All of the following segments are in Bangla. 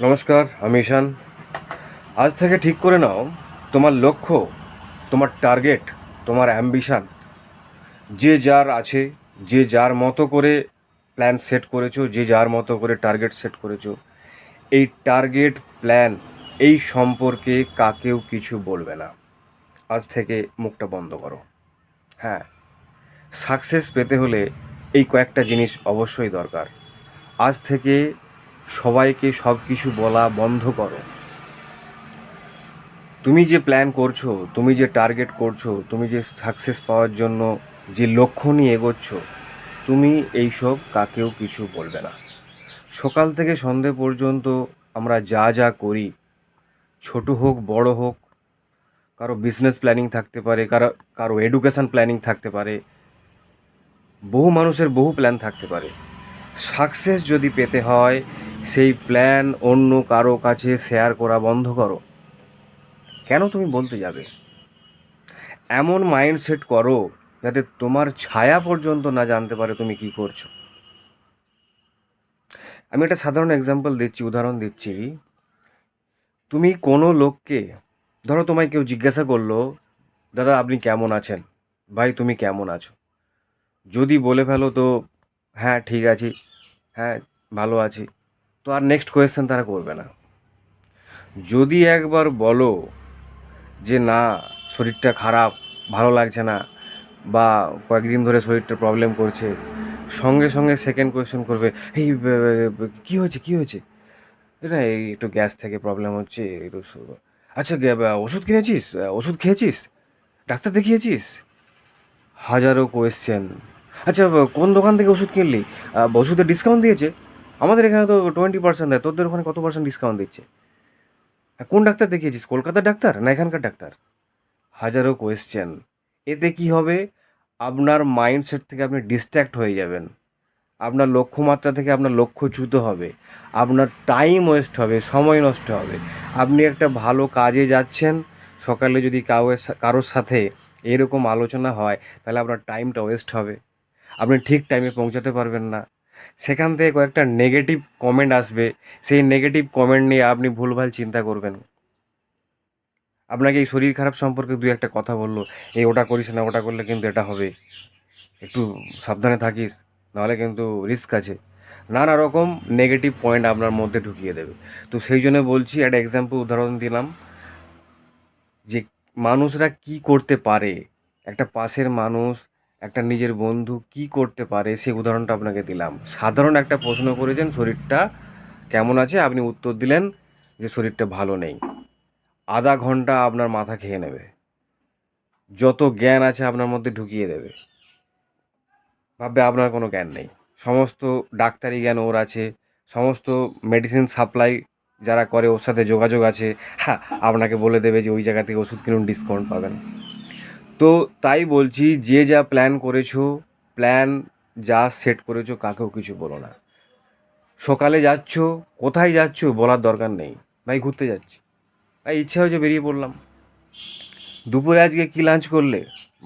নমস্কার, আমি ঈশান। আজ থেকে ঠিক করে নাও, তোমার লক্ষ্য, তোমার টার্গেট তোমার অ্যাম্বিশান যে যার আছে, যে যার মতো করে প্ল্যান সেট করেছ, যে যার মতো করে টার্গেট সেট করেছ, এই টার্গেট প্ল্যান এই সম্পর্কে কাকেও কিছু বলবে না। আজ থেকে মুখটা বন্ধ করো। হ্যাঁ সাকসেস পেতে হলে এই কয়েকটা জিনিস অবশ্যই দরকার। আজ থেকে সবাইকে সব কিছু বলা বন্ধ করো। তুমি যে প্ল্যান করছ, তুমি যে টার্গেট করছ, তুমি যে সাকসেস পাওয়ার জন্য যে লক্ষ্য নিয়ে এগোচ্ছ, তুমি এইসব কাকেও কিছু বলবে না। সকাল থেকে সন্ধে পর্যন্ত আমরা যা যা করি, ছোট হোক, বড় হোক, কারও বিজনেস প্ল্যানিং থাকতে পারে, কারও কারও এডুকেশন প্ল্যানিং থাকতে পারে, বহু মানুষের বহু প্ল্যান থাকতে পারে। সাকসেস যদি পেতে হয় সেই প্ল্যান অন্য কারও কাছে শেয়ার করা বন্ধ করো। কেন তুমি বলতে যাবে? এমন মাইন্ডসেট করো যাতে তোমার ছায়া পর্যন্ত না জানতে পারে তুমি কি করছ। আমি একটা সাধারণ এক্সাম্পল দিচ্ছি, উদাহরণ দিচ্ছি। তুমি কোনো লোককে, ধরো তোমায় কেউ জিজ্ঞাসা করল, দাদা, আপনি কেমন আছেন? ভাই, তুমি কেমন আছো? যদি বলে ফেলো তো হ্যাঁ ঠিক আছি। হ্যাঁ ভালো আছি। তো আর নেক্সট কোয়েশ্চেন তারা করবে না। যদি একবার বলো যে না, শরীরটা খারাপ, ভালো লাগছে না বা কয়েকদিন ধরে শরীরটা প্রবলেম করছে, সঙ্গে সঙ্গে সেকেন্ড কোয়েশ্চেন করবে, এই কী হয়েছে কী হয়েছে? না এই একটু গ্যাস থেকে প্রবলেম হচ্ছে, একটু আচ্ছা ওষুধ কিনেছিস? ওষুধ খেয়েছিস? ডাক্তার দেখিয়েছিস? হাজারো কোয়েশ্চেন আচ্ছা কোন দোকান থেকে ওষুধ কিনলি? ওষুধে ডিসকাউন্ট দিয়েছে। আমাদের এখানে তো টোয়েন্টি পার্সেন্ট দেয়, তোদের ওখানে কত পার্সেন্ট ডিসকাউন্ট দিচ্ছে? কোন ডাক্তার দেখিয়েছিস, কলকাতার ডাক্তার না এখানকার ডাক্তার? হাজারো কোয়েশ্চেন এতে কি হবে? আপনার মাইন্ডসেট থেকে আপনি ডিস্ট্র্যাক্ট হয়ে যাবেন। আপনার লক্ষ্যমাত্রা থেকে আপনার লক্ষ্য লক্ষ্যচ্যুত হবে। আপনার টাইম ওয়েস্ট হবে, সময় নষ্ট হবে। আপনি একটা ভালো কাজে যাচ্ছেন, সকালে যদি কাউ কারোর সাথে এরকম আলোচনা হয়, তাহলে আপনার টাইমটা ওয়েস্ট হবে। আপনি ঠিক টাইমে পৌঁছাতে পারবেন না। সেখান থেকে কয়েকটা নেগেটিভ কমেন্ট আসবে। সেই নেগেটিভ কমেন্ট নিয়ে আপনি ভুলভাল চিন্তা করবেন। আপনাকে এই শরীর খারাপ সম্পর্কে দুই একটা কথা বলল, এই ওটা করিস না, ওটা করলে কিন্তু এটা হবে। একটু সাবধানে থাকিস, নাহলে কিন্তু রিস্ক আছে। নানা রকম নেগেটিভ পয়েন্ট আপনার মধ্যে ঢুকিয়ে দেবে। তো সেই জন্য বলছি, একটা এক্সাম্পল উদাহরণ দিলাম। যে মানুষরা কি করতে পারে? একটা পাশের মানুষ একটা নিজের বন্ধু কি করতে পারে সেই উদাহরণটা আপনাকে দিলাম। সাধারণ একটা প্রশ্ন করেছেন, শরীরটা কেমন আছে? আপনি উত্তর দিলেন যে শরীরটা ভালো নেই। আধা ঘণ্টা আপনার মাথা খেয়ে নেবে। যত জ্ঞান আছে আপনার মধ্যে ঢুকিয়ে দেবে। ভাববে আপনার কোনো জ্ঞান নেই। সমস্ত ডাক্তারি জ্ঞান ওর আছে। সমস্ত মেডিসিন সাপ্লাই যারা করে ওর সাথে যোগাযোগ আছে। হ্যাঁ আপনাকে বলে দেবে যে ওই জায়গা থেকে ওষুধ কিনুন ডিসকাউন্ট পাবেন। তো তাই বলছি, যে যা প্ল্যান করেছ প্ল্যান যা সেট করেছ কাকেও কিছু বলো না। সকালে যাচ্ছ, কোথায় যাচ্ছ বলার দরকার নেই। ভাই, ঘুরতে যাচ্ছি। ভাই, ইচ্ছা হয়েছে বেরিয়ে পড়লাম। দুপুরে আজকে কী লাঞ্চ করলে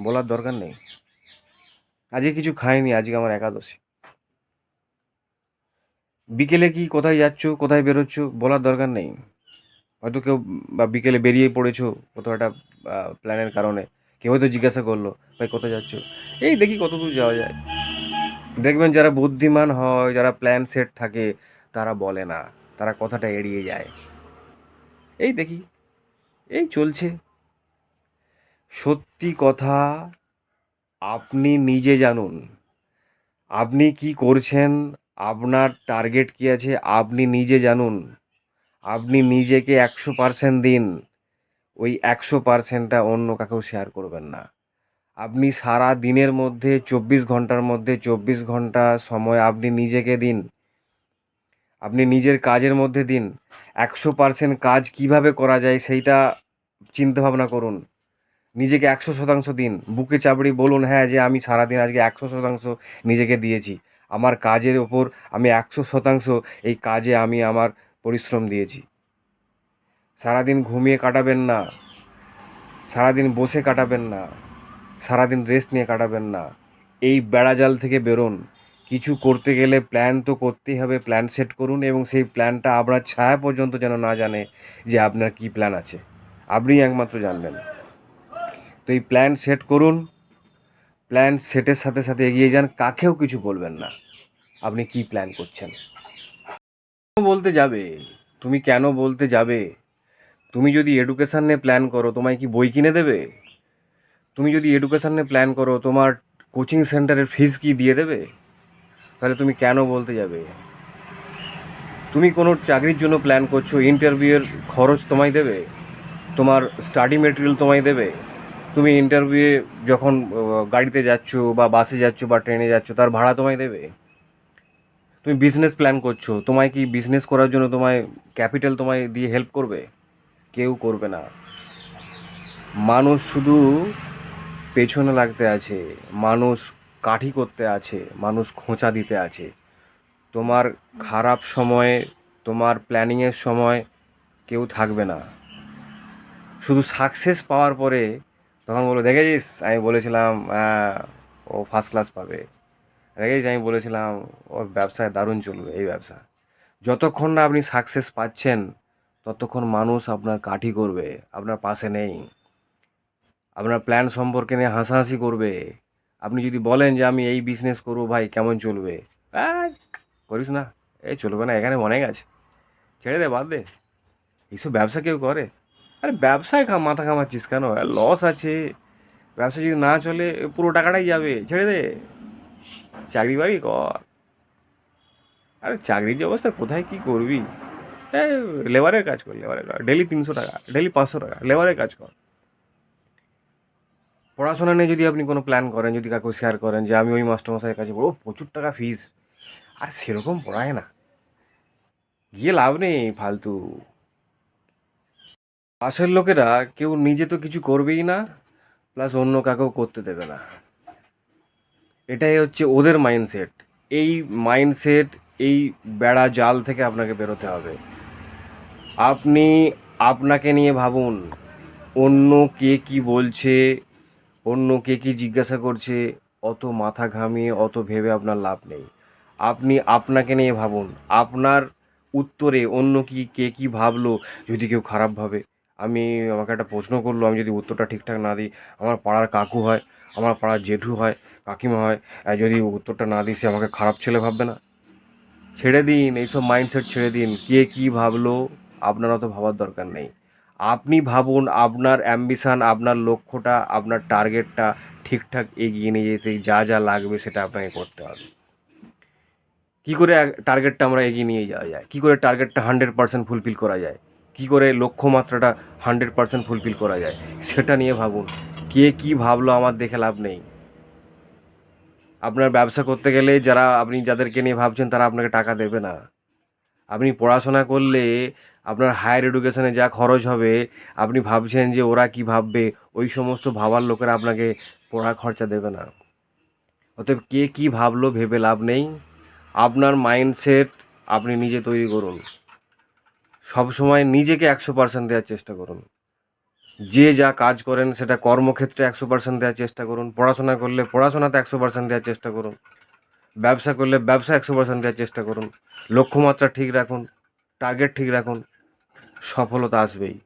বলার দরকার নেই। আজকে কিছু খাইনি, আজকে আমার একাদশী। বিকেলে কি, কোথায় যাচ্ছ, কোথায় বেরোচ্ছ বলার দরকার নেই। হয়তো কেউ বা বিকেলে বেরিয়ে পড়েছো কোথাও একটা প্ল্যানের কারণে। কেউ হয়তো জিজ্ঞাসা করল, ভাই, কোথায় যাচ্ছ? এই দেখি কত দূর যাওয়া যায়। দেখবেন যারা বুদ্ধিমান হয়, যারা প্ল্যান সেট থাকে, তারা বলে না, তারা কথাটা এড়িয়ে যায়। এই দেখি, এই চলছে। সত্যি কথা, আপনি নিজে জানুন, আপনি কি করছেন, আপনার টার্গেট কী আছে, আপনি নিজে জানুন, আপনি নিজেকে একশো পার্সেন্ট দিন। ওই একশো পার্সেন্টটা অন্য কাকেও শেয়ার করবেন না। আপনি সারা দিনের মধ্যে, চব্বিশ ঘণ্টার মধ্যে, চব্বিশ ঘণ্টা সময় আপনি নিজেকে দিন। আপনি নিজের কাজের মধ্যে দিন। একশো পার্সেন্ট কাজ কীভাবে করা যায় সেইটা চিন্তা ভাবনা করুন। নিজেকে একশো শতাংশ দিন। বুকে চাপড়ি বলুন হ্যাঁ যে আমি সারাদিন আজকে একশো শতাংশ নিজেকে দিয়েছি। আমার কাজের ওপর আমি একশো শতাংশ এই কাজে আমি আমার পরিশ্রম দিয়েছি। সারাদিন ঘুমিয়ে কাটাবেন না। সারাদিন বসে কাটাবেন না। সারাদিন রেস্ট নিয়ে কাটাবেন না। এই বেড়াজাল থেকে বেরোন। কিছু করতে গেলে প্ল্যান তো করতেই হবে। প্ল্যান সেট করুন এবং সেই প্ল্যানটা আপনার ছায়া পর্যন্ত যেন না জানে যে আপনার কী প্ল্যান আছে। আপনি একমাত্র জানবেন। তো এই প্ল্যান সেট করুন। প্ল্যান সেটের সাথে সাথে এগিয়ে যান। কাকেও কিছু বলবেন না। আপনি কি প্ল্যান করছেন? বলতে যাবে? তুমি কেন বলতে যাবে? তুমি যদি এডুকেশান নিয়ে প্ল্যান করো, তোমায় কি বই কিনে দেবে? তুমি যদি এডুকেশান নিয়ে প্ল্যান করো, তোমার কোচিং সেন্টারের ফিস কি দিয়ে দেবে? তাহলে তুমি কেন বলতে যাবে? তুমি কোনো চাকরির জন্য প্ল্যান করছ ইন্টারভিউয়ের খরচ তোমায় দেবে? তোমার স্টাডি মেটেরিয়াল তোমায় দেবে? তুমি ইন্টারভিউয়ে যখন গাড়িতে যাচ্ছ বা বাসে যাচ্ছ বা ট্রেনে যাচ্ছ, তার ভাড়া তোমায় দেবে? তুমি বিজনেস প্ল্যান করছ, তোমায় কি বিজনেস করার জন্য তোমায় ক্যাপিটাল তোমায় দিয়ে হেল্প করবে? কেউ করবে না। মানুষ শুধু পেছনে লাগতে আছে, মানুষ কাঠি করতে আছে, মানুষ খোঁচা দিতে আছে। তোমার খারাপ সময়ে, তোমার প্ল্যানিংয়ের সময় কেউ থাকবে না। শুধু সাকসেস পাওয়ার পরে তখন বলো, দেখেছিস? আমি বলেছিলাম ও ফার্স্ট ক্লাস পাবে। দেখেছিস? আমি বলেছিলাম, ওর ব্যবসায় দারুণ চলবে, এই ব্যবসা। যতক্ষণ না আপনি সাকসেস পাচ্ছেন ততক্ষণ মানুষ আপনার কাঠি করবে, আপনার পাশে নেই। আপনার প্ল্যান সম্পর্কে নিয়ে হাসাহাসি করবে। আপনি যদি বলেন যে আমি এই বিজনেস করব ভাই, কেমন চলবে? করিস না। এই চলবে না, এখানে অনেক আছে। ছেড়ে দে, বাদ দে। এইসব ব্যবসা কেউ করে? আরে ব্যবসায় মাথা কামাচ্ছিস কেন? লস আছে। ব্যবসা যদি না চলে পুরো টাকাটাই যাবে। ছেড়ে দে। চাকরি বাড়ি কর। আরে চাকরির যে অবস্থা, কোথায় কী করবি? লেবারের কাজ কর, লেবারের কাজ ডেলি তিনশো টাকা, ডেলি পাঁচশো টাকা, লেবারের কাজ কর। পড়াশোনা নিয়ে যদি আপনি কোনো প্ল্যান করেন, যদি কাউকে শেয়ার করেন যে আমি ওই মাস্টারমশাইয়ের কাছে পড়ব, প্রচুর টাকা ফিস আর সেরকম পড়ায় না। গিয়ে লাভ নেই ফালতু। পাশের লোকেরা কেউ নিজে তো কিছু করবেই না প্লাস অন্য কাকেও করতে দেবে না। এটাই হচ্ছে ওদের মাইন্ডসেট এই মাইন্ডসেট এই বেড়া জাল থেকে আপনাকে বেরোতে হবে। আপনি আপনাকে নিয়ে ভাবুন, অন্য কে কি বলছে, অন্য কে কি জিজ্ঞাসা করছে, অত মাথা ঘামিয়ে, অত ভেবে আপনার লাভ নেই। আপনি আপনাকে নিয়ে ভাবুন, আপনার উত্তরে অন্য কি, কে কি ভাবলো, যদি কেউ খারাপ ভাবে। আমি, আমাকে একটা প্রশ্ন করল, আমি যদি উত্তরটা ঠিকঠাক না দিই, আমার পাড়ার কাকু হয়, আমার পাড়ার জেঠু হয়, কাকিমা হয় যদি উত্তরটা না দিই, সে আমাকে খারাপ ছেলে ভাববে না? ছেড়ে দিন, এইসব মাইন্ডসেট ছেড়ে দিন, কে কি ভাবলো আপনার অত ভাবার দরকার নেই। আপনি ভাবুন আপনার অ্যাম্বিশান আপনার লক্ষ্যটা, আপনার টার্গেটটা ঠিকঠাক এগিয়ে নিয়ে যেতে যা যা লাগবে সেটা আপনাকে করতে হবে। কী করে টার্গেটটা আমরা এগিয়ে নিয়ে যাওয়া যায়? কী করে টার্গেটটা হান্ড্রেড পার্সেন্ট ফুলফিল করা যায়? কী করে লক্ষ্যমাত্রাটা হান্ড্রেড পার্সেন্ট ফুলফিল করা যায়? সেটা নিয়ে ভাবুন। কে কি ভাবলো আমার দেখে লাভ নেই। আপনার ব্যবসা করতে গেলে যারা আপনি যাদেরকে নিয়ে ভাবছেন তারা আপনাকে টাকা দেবে না। আপনি পড়াশোনা করলে আপনার হায়ার এডুকেশনে যা খরচ হবে, আপনি ভাবছেন যে ওরা কি ভাববে, ওই সমস্ত ভাবার লোকেরা আপনাকে পড়া খরচা দেবে না। অতএব কে কি ভাবলো ভেবে লাভ নেই। আপনার মাইন্ডসেট আপনি নিজে তৈরি করুন। সবসময় নিজেকে একশো পার্সেন্ট দেওয়ার চেষ্টা করুন। যে যা কাজ করেন সেটা কর্মক্ষেত্রে একশো পার্সেন্ট দেওয়ার চেষ্টা করুন। পড়াশোনা করলে পড়াশোনাতে একশো পার্সেন্ট দেওয়ার চেষ্টা করুন। ব্যবসা করলে ব্যবসা একশো পার্সেন্ট দেওয়ার চেষ্টা করুন। লক্ষ্যমাত্রা ঠিক রাখুন। টার্গেট ঠিক রাখুন। সফলতা আসবেই।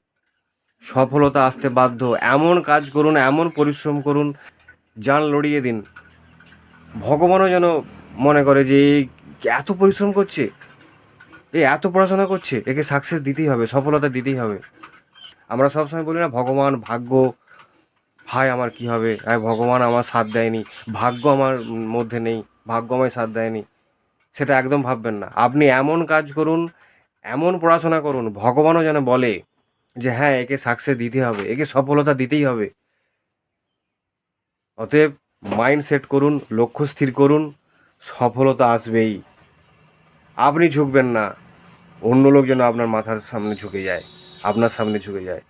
সফলতা আসতে বাধ্য। এমন কাজ করুন, এমন পরিশ্রম করুন, যান লড়িয়ে দিন। ভগবানও যেন মনে করে যে এত পরিশ্রম করছে এ এত পড়াশোনা করছে, একে সাকসেস দিতেই হবে, সফলতা দিতেই হবে। আমরা সবসময় বলি না, ভগবান ভাগ্য, হায় আমার কি হবে? আয় ভগবান আমার সাথ দেয়নি, ভাগ্য আমার মধ্যে নেই, ভাগ্য আমায় সাথ দেয়নি। সেটা একদম ভাববেন না। আপনি এমন কাজ করুন এমন পড়াশোনা করুন, ভগবানও যেন বলে যে হ্যাঁ একে সাকসেস দিতে হবে, একে সফলতা দিতেই হবে। অতএব মাইন্ড সেট করুন, লক্ষ্য স্থির করুন, সফলতা আসবেই। আপনি ঝুঁকবেন না, অন্য লোক যেন আপনার মাথার সামনে ঝুঁকে যায়, আপনার সামনে ঝুঁকে যায়।